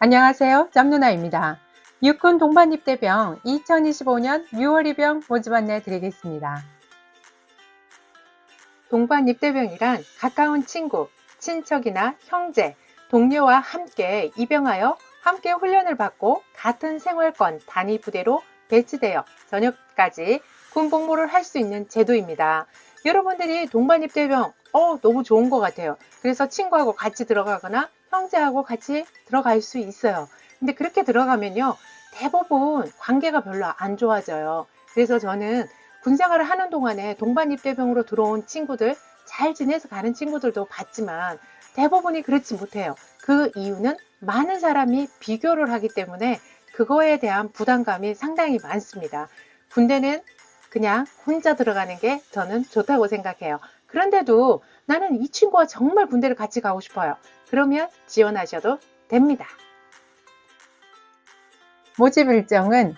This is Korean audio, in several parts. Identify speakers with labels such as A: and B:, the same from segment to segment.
A: 안녕하세요. 짬누나입니다. 육군 동반 입대병 2025년 6월 입영 모집 안내 드리겠습니다. 동반 입대병이란 가까운 친구, 친척이나 형제, 동료와 함께 입영하여 함께 훈련을 받고 같은 생활권 단위 부대로 배치되어 전역까지 군 복무를 할 수 있는 제도입니다. 여러분들이 동반 입대병 어 너무 좋은 것 같아요. 그래서 친구하고 같이 들어가거나 형제하고 같이 들어갈 수 있어요. 근데 그렇게 들어가면요 대부분 관계가 별로 안 좋아져요. 그래서 저는 군 생활을 하는 동안에 동반 입대병으로 들어온 친구들 잘 지내서 가는 친구들도 봤지만 대부분이 그렇지 못해요. 그 이유는 많은 사람이 비교를 하기 때문에 그거에 대한 부담감이 상당히 많습니다. 군대는 그냥 혼자 들어가는 게 저는 좋다고 생각해요. 그런데도 나는 이 친구와 정말 군대를 같이 가고 싶어요. 그러면 지원하셔도 됩니다. 모집 일정은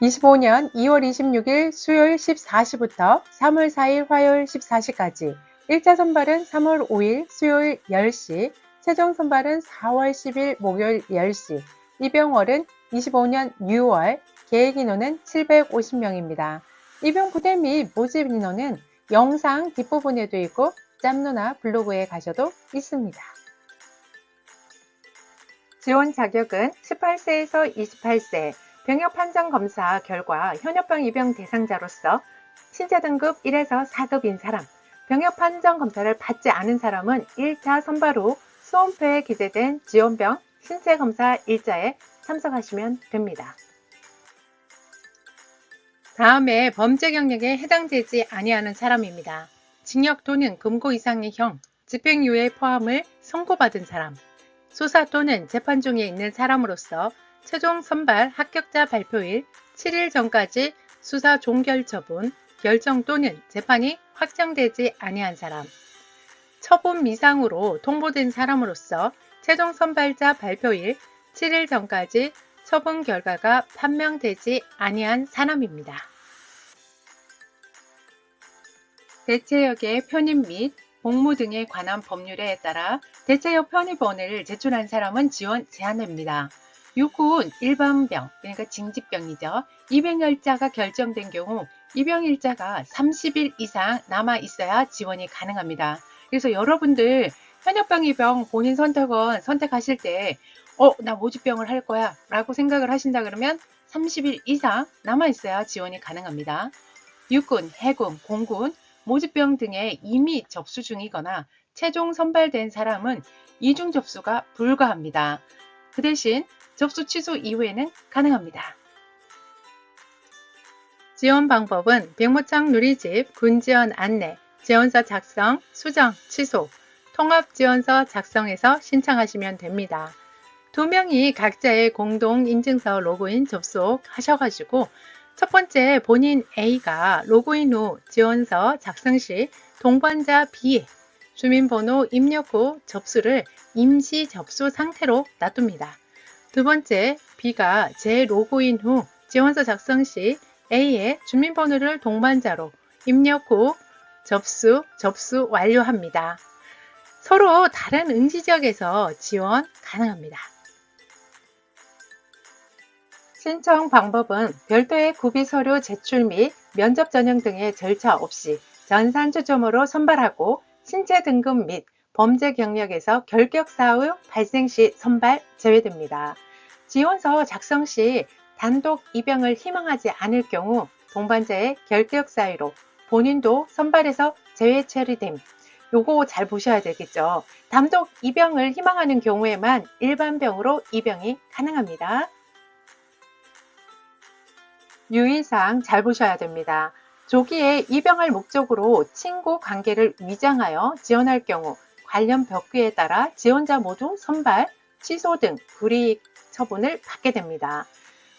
A: 25년 2월 26일 수요일 14시부터 3월 4일 화요일 14시까지 1차 선발은 3월 5일 수요일 10시, 최종 선발은 4월 10일 목요일 10시, 입영월은 25년 6월, 계획 인원은 750명입니다. 입영 부대 및 모집 인원은 영상 뒷부분에도 있고 짬누나 블로그에 가셔도 있습니다. 지원 자격은 18세에서 28세, 병역 판정 검사 결과 현역병 입영 대상자로서 신체 등급 1에서 4급인 사람, 병역 판정 검사를 받지 않은 사람은 1차 선발 후 수험표에 기재된 지원병 신체 검사 일자에 참석하시면 됩니다. 다음에 범죄 경력에 해당되지 아니하는 사람입니다. 징역 또는 금고 이상의 형, 집행유예 포함을 선고받은 사람, 수사 또는 재판 중에 있는 사람으로서 최종 선발 합격자 발표일 7일 전까지 수사 종결 처분, 결정 또는 재판이 확정되지 아니한 사람, 처분 미상으로 통보된 사람으로서 최종 선발자 발표일 7일 전까지 처분 결과가 판명되지 아니한 사람입니다. 대체역의 편입 및 복무 등에 관한 법률에 따라 대체역 편입 원을 제출한 사람은 지원 제한됩니다. 육군 일반병, 그러니까 징집병이죠. 입영일자가 결정된 경우 입영일자가 30일 이상 남아 있어야 지원이 가능합니다. 그래서 여러분들 입영 본인 선택은 선택하실 때 어, 나 모집병을 할 거야 라고 생각을 하신다 그러면 30일 이상 남아 있어야 지원이 가능합니다. 육군, 해군, 공군, 모집병 등에 이미 접수 중이거나 최종 선발된 사람은 이중 접수가 불가합니다. 그 대신 접수 취소 이후에는 가능합니다. 지원 방법은 백모창 누리집, 군지원 안내, 지원서 작성, 수정, 취소, 통합 지원서 작성해서 신청하시면 됩니다. 두 명이 각자의 공동 인증서 로그인 접속하셔가지고 첫 번째 본인 A가 로그인 후 지원서 작성 시 동반자 B의 주민번호 입력 후 접수를 임시 접수 상태로 놔둡니다. 두 번째 B가 재로그인 후 지원서 작성 시 A의 주민번호를 동반자로 입력 후 접수, 접수 완료합니다. 서로 다른 응시 지역에서 지원 가능합니다. 신청 방법은 별도의 구비 서류 제출 및 면접 전형 등의 절차 없이 전산주점으로 선발하고 신체 등급 및 범죄 경력에서 결격 사유 발생 시 선발 제외됩니다. 지원서 작성 시 단독 입영을 희망하지 않을 경우 동반자의 결격 사유로 본인도 선발에서 제외 처리됨. 요거 잘 보셔야 되겠죠. 단독 입영을 희망하는 경우에만 일반병으로 입영이 가능합니다. 유의사항 잘 보셔야 됩니다. 조기에 입영할 목적으로 친구 관계를 위장하여 지원할 경우 관련 벽규에 따라 지원자 모두 선발, 취소 등 불이익 처분을 받게 됩니다.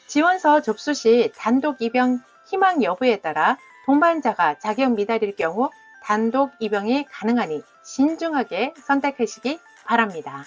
A: 지원서 접수 시 단독 입영 희망 여부에 따라 동반자가 자격 미달일 경우 단독 입영이 가능하니 신중하게 선택하시기 바랍니다.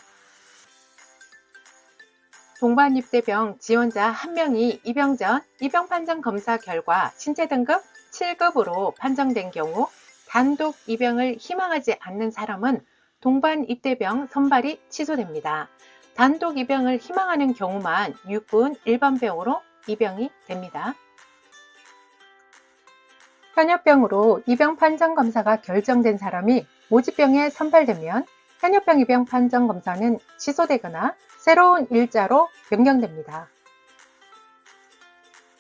A: 동반 입대병 지원자 1명이 입영 전 입영 판정 검사 결과 신체 등급 7급으로 판정된 경우 단독 입영을 희망하지 않는 사람은 동반 입대병 선발이 취소됩니다. 단독 입영을 희망하는 경우만 육군 일반병으로 입영이 됩니다. 현역병으로 입영 판정 검사가 결정된 사람이 모집병에 선발되면 현역병 입영 판정 검사는 취소되거나 새로운 일자로 변경됩니다.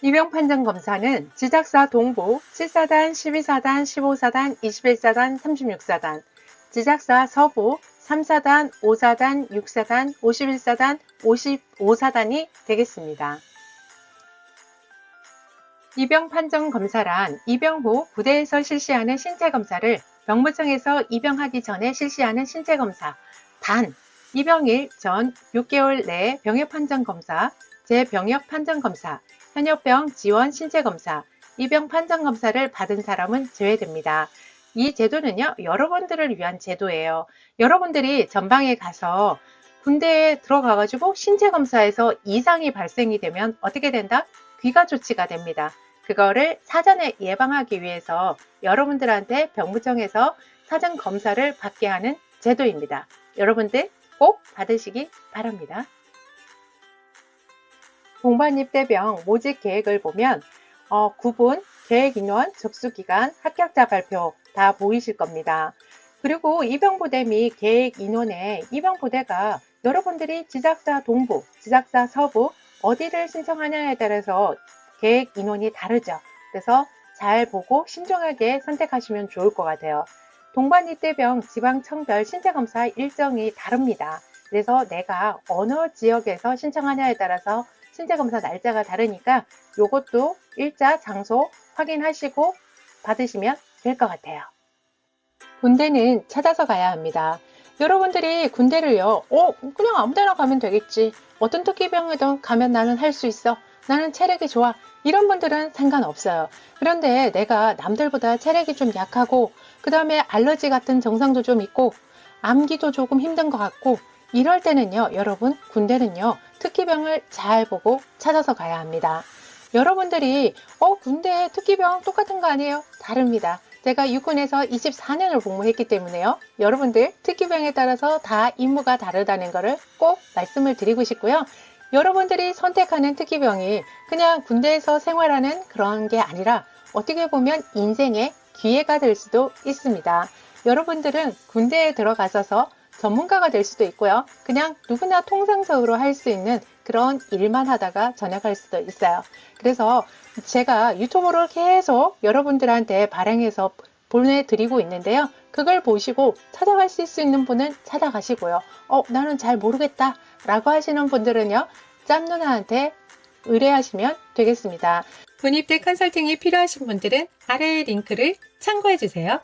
A: 입영 판정 검사는 지작사 동부 7사단, 12사단, 15사단, 21사단, 36사단, 지작사 서부 3사단, 5사단, 6사단, 51사단, 55사단이 되겠습니다. 입영 판정 검사란 입영 후 부대에서 실시하는 신체 검사를 병무청에서 입영하기 전에 실시하는 신체 검사, 단 입영일 전 6개월 내에 병역 판정 검사, 재병역 판정 검사, 현역병 지원 신체 검사, 입영 판정 검사를 받은 사람은 제외됩니다. 이 제도는요, 여러분들을 위한 제도예요. 여러분들이 전방에 가서 군대에 들어가가지고 신체 검사에서 이상이 발생이 되면 어떻게 된다? 귀가 조치가 됩니다. 그거를 사전에 예방하기 위해서 여러분들한테 병무청에서 사전 검사를 받게 하는 제도입니다. 여러분들 꼭 받으시기 바랍니다. 동반입대병 모집 계획을 보면 어, 구분, 계획 인원, 접수 기간, 합격자 발표 다 보이실 겁니다. 그리고 입영부대 및 계획 인원에 입영부대가 여러분들이 지작사 동부, 지작사 서부 어디를 신청하냐에 따라서 계획 인원이 다르죠. 그래서 잘 보고 신중하게 선택하시면 좋을 것 같아요. 동반입대병 지방청별 신체검사 일정이 다릅니다. 그래서 내가 어느 지역에서 신청하냐에 따라서 신체검사 날짜가 다르니까 이것도 일자, 장소 확인하시고 받으시면 될 것 같아요. 군대는 찾아서 가야 합니다. 여러분들이 군대를요, 어, 그냥 아무 데나 가면 되겠지. 어떤 특기병이든 가면 나는 할 수 있어. 나는 체력이 좋아. 이런 분들은 상관없어요. 그런데 내가 남들보다 체력이 좀 약하고, 그 다음에 알러지 같은 증상도 좀 있고, 암기도 조금 힘든 것 같고, 이럴 때는요, 여러분, 군대는요, 특기병을 잘 보고 찾아서 가야 합니다. 여러분들이, 어, 군대 특기병 똑같은 거 아니에요? 다릅니다. 제가 육군에서 24년을 복무했기 때문에요. 여러분들 특기병에 따라서 다 임무가 다르다는 것을 꼭 말씀을 드리고 싶고요. 여러분들이 선택하는 특기병이 그냥 군대에서 생활하는 그런 게 아니라 어떻게 보면 인생의 기회가 될 수도 있습니다. 여러분들은 군대에 들어가셔서 전문가가 될 수도 있고요. 그냥 누구나 통상적으로 할 수 있는 그런 일만 하다가 전역할 수도 있어요. 그래서 제가 유튜브를 계속 여러분들한테 발행해서 보내드리고 있는데요. 그걸 보시고 찾아갈 수 있는 분은 찾아가시고요. 어, 나는 잘 모르겠다. 라고 하시는 분들은요. 짬 누나한테 의뢰하시면 되겠습니다.
B: 군입대 컨설팅이 필요하신 분들은 아래의 링크를 참고해 주세요.